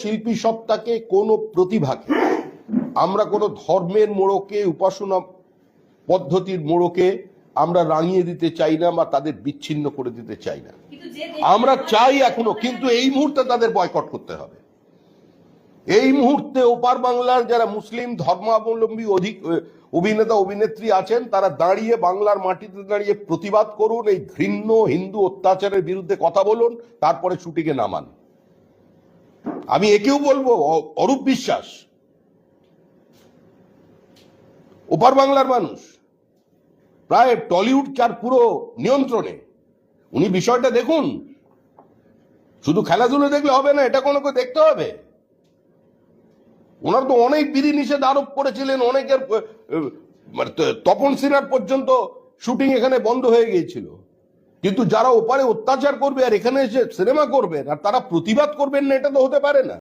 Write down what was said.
শিল্পী সত্তাকে কোনো প্রতিভাকে আমরা কোনো ধর্মের মোড়কে উপাসনা পদ্ধতির মোড়কে আমরা রাঙিয়ে দিতে চাই না বা তাদের বিচ্ছিন্ন করে দিতে চাই না। আমরা চাই এখনও কিন্তু এই মুহূর্তে তাদের বয়কট করতে হবে। এই মুহূর্তে ওপার বাংলার যারা মুসলিম ধর্মাবলম্বী অধিক অভিনেতা অভিনেত্রী আছেন তারা দাঁড়িয়ে বাংলার মাটিতে দাঁড়িয়ে প্রতিবাদ করুন এই ঘৃণ্য হিন্দু অত্যাচারের বিরুদ্ধে কথা বলুন তারপরে ছুটিকে নামান। আমি একেও বলব অরূপ বিশ্বাস। ওপার বাংলার মানুষ, প্রায় টলিউড চার পুরো নিয়ন্ত্রণে। উনি বিষয়টা দেখুন, শুধু খেলাধুলো দেখলে হবে না, এটা কোনো দেখতে হবে। ওনার তো অনেক বিধি নিষেধ আরোপ করেছিলেন, অনেকের মানে তপন সিনহার পর্যন্ত শুটিং এখানে বন্ধ হয়ে গিয়েছিল। কিন্তু যারা ওপারে অত্যাচার করবে আর এখানে এসে সিনেমা করবেন আর তারা প্রতিবাদ করবেন না, এটা তো হতে পারে না।